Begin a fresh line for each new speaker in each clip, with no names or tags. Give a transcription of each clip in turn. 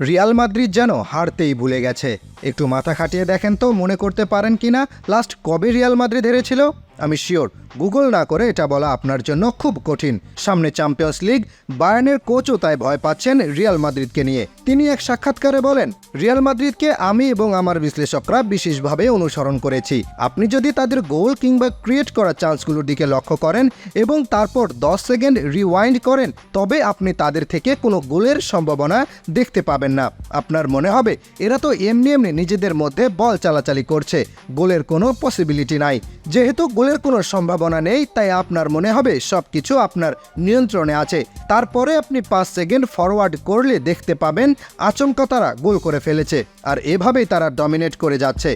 Real Madrid যেন হারতেই ভুলে গেছে। একটু মাথা খাটিয়ে দেখেন তো, মনে করতে পারেন কি না লাস্ট কবে রিয়াল মাদ্রিদ হেরেছিল? আমি শিওর গুগল না করে এটা বলা আপনার জন্য খুব কঠিন। সামনে চ্যাম্পিয়ন্স লিগ বায়ানের কোচও তাই ভয় পাচ্ছেন রিয়াল মাদ্রিদকে নিয়ে। তিনি এক সাক্ষাৎকারে বলেন রিয়াল মাদ্রিদকে আমি এবং আমার বিশ্লেষকরা বিশেষভাবে অনুসরণ করেছি। আপনি যদি তাদের গোল কিংবা ক্রিয়েট করা চান্সগুলোর দিকে লক্ষ্য করেন এবং তারপর দশ সেকেন্ড রিওয়াইন্ড করেন, তবে আপনি তাদের থেকে কোনো গোলের সম্ভাবনা দেখতে পাবেন না। আপনার মনে হবে, এরা তো এমনি এমনি নিজেদের মধ্যে বল চালাচালি করছে, গোলের কোনো পসিবিলিটি নাই। যেহেতু গোলের কোনো সম্ভাবনা নেই, তাই আপনার মনে হবে সব কিছু আপনার নিয়ন্ত্রণে আছে। তারপরে আপনি পাঁচ সেকেন্ড ফরওয়ার্ড করলে দেখতে পাবেন আচমকা তারা গোল করে ফেলেছে, আর এভাবেই তারা ডমিনেট করে যাচ্ছে।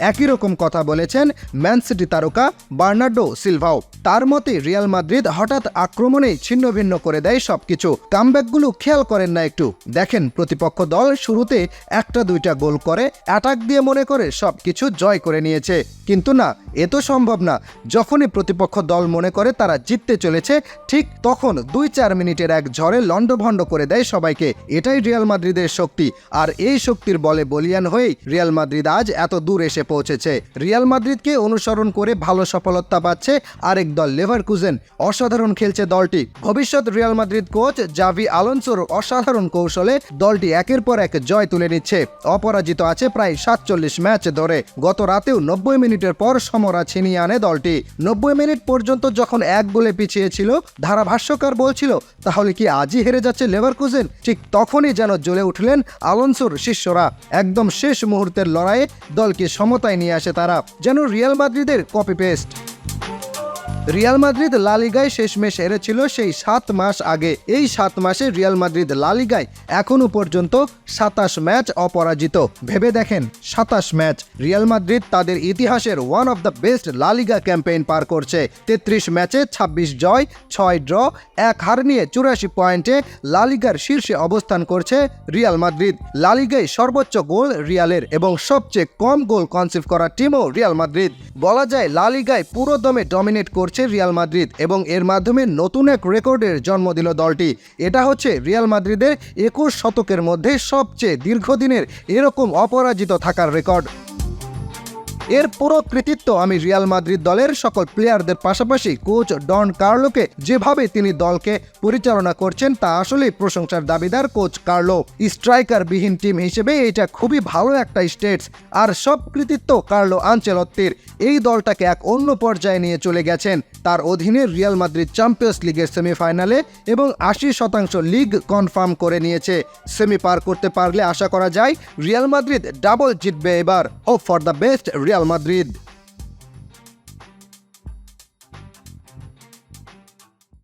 একই রকম কথা বলেছেন ম্যান সিটি তারকা বার্নার্ডো সিলভাও। তার মতে রিয়াল মাদ্রিদ হঠাৎ আক্রমণেই ছিন্ন ভিন্ন করে দেয় সবকিছু। কামব্যাকগুলো খেয়াল করেন না একটু। দেখেন, প্রতিপক্ষ দল শুরুতে একটা দুইটা গোল করে, অ্যাটাক দিয়ে মনে করে সবকিছু জয় করে নিয়েছে। কিন্তু না, এ তো সম্ভব না। যখনই প্রতিপক্ষ দল মনে করে তারা জিততে চলেছে, ঠিক তখন দুই চার মিনিটের এক ঝড়ে লণ্ডভণ্ড করে দেয় সবাইকে। এটাই রিয়াল মাদ্রিদের শক্তি। আর এই শক্তির বলে বলিয়ান হয়েই রিয়াল মাদ্রিদ আজ এত দূর এসে পৌঁছেছে। রিয়াল মাদ্রিদকে অনুসরণ করে ভালো সফলতা পাচ্ছে আরেক দল লেভারকুজেন। অসাধারণ খেলছে দলটি। ভবিষ্যৎ রিয়াল মাদ্রিদ কোচ জাভি আলোনসোর অসাধারণ কৌশলে দলটি একের পর এক জয় তুলে নিচ্ছে। অপরাজিত আছে প্রায় সাতচল্লিশ ম্যাচ ধরে। গত রাতেও নব্বই মিনিটের পর সমরা ছিনিয়ে আনে দলটি। নব্বই মিনিট পর্যন্ত যখন এক গোলে পিছিয়ে ছিল ধারাভাষ্যকার বলছিল, তাহলে কি আজই হেরে যাচ্ছে লেভারকুজেন? ঠিক তখনই যেন জ্বলে উঠলেন আলোনসোর শিষ্যরা। একদম শেষ মুহূর্তের লড়াইয়ে দলকে সমতায় নিয়ে আসে তারা যেন রিয়াল মাদ্রিদের কপি পেস্ট রিয়াল মাদ্রিদ লালিগায় শেষমেশ হেরেছিল সেই সাত মাস আগে। এই সাত মাসে রিয়াল মাদ্রিদ লালিগায় এখনও পর্যন্ত সাতাশ ম্যাচ অপরাজিত। ভেবে দেখেন, সাতাশ ম্যাচ। রিয়াল মাদ্রিদ তাদের ইতিহাসের one of the best La Liga campaign পার করছে। তেত্রিশ ম্যাচে ২৬ জয়, ছয় ড্র, এক হার নিয়ে চুরাশি পয়েন্টে লালিগার শীর্ষে অবস্থান করছে রিয়াল মাদ্রিদ। লালিগায় সর্বোচ্চ গোল রিয়ালের এবং সবচেয়ে কম গোল কনসিভ করা টিমও রিয়াল মাদ্রিদ। বলা যায় লালিগায় পুরো দমে ডমিনেট করছে রিয়াল মাদ্রিদ এবং এর মাধ্যমে নতুন এক রেকর্ডের জন্ম দিল দলটি। এটা হচ্ছে রিয়াল মাদ্রিদের একুশ শতকের মধ্যে সবচেয়ে দীর্ঘদিনের এরকম অপরাজিত থাকার রেকর্ড। এর পুরো কৃতিত্ব আমি রিয়াল মাদ্রিদ দলের সকল প্লেয়ারদের পাশাপাশি কোচ ডন কার্লোকে যেভাবে তিনি দলকে পরিচালনা করছেন তা আসলেই প্রশংসার দাবিদার কোচ কার্লো। স্ট্রাইকার বিহীন টিম হিসেবে এটা খুবই ভালো একটা স্টেটস। আর সব কৃতিত্ব কার্লো আঞ্চেলত্তির। এই দলটাকে এক অন্য পর্যায়ে নিয়ে চলে গেছেন। তার অধীনে রিয়াল মাদ্রিদ চ্যাম্পিয়ন্স লিগের সেমিফাইনালে এবং আশি শতাংশ লিগ কনফার্ম করে নিয়েছে। সেমি পার করতে পারলে আশা করা যায়, রিয়াল মাদ্রিদ ডাবল জিতবে এবার। Hope for the best Real Madrid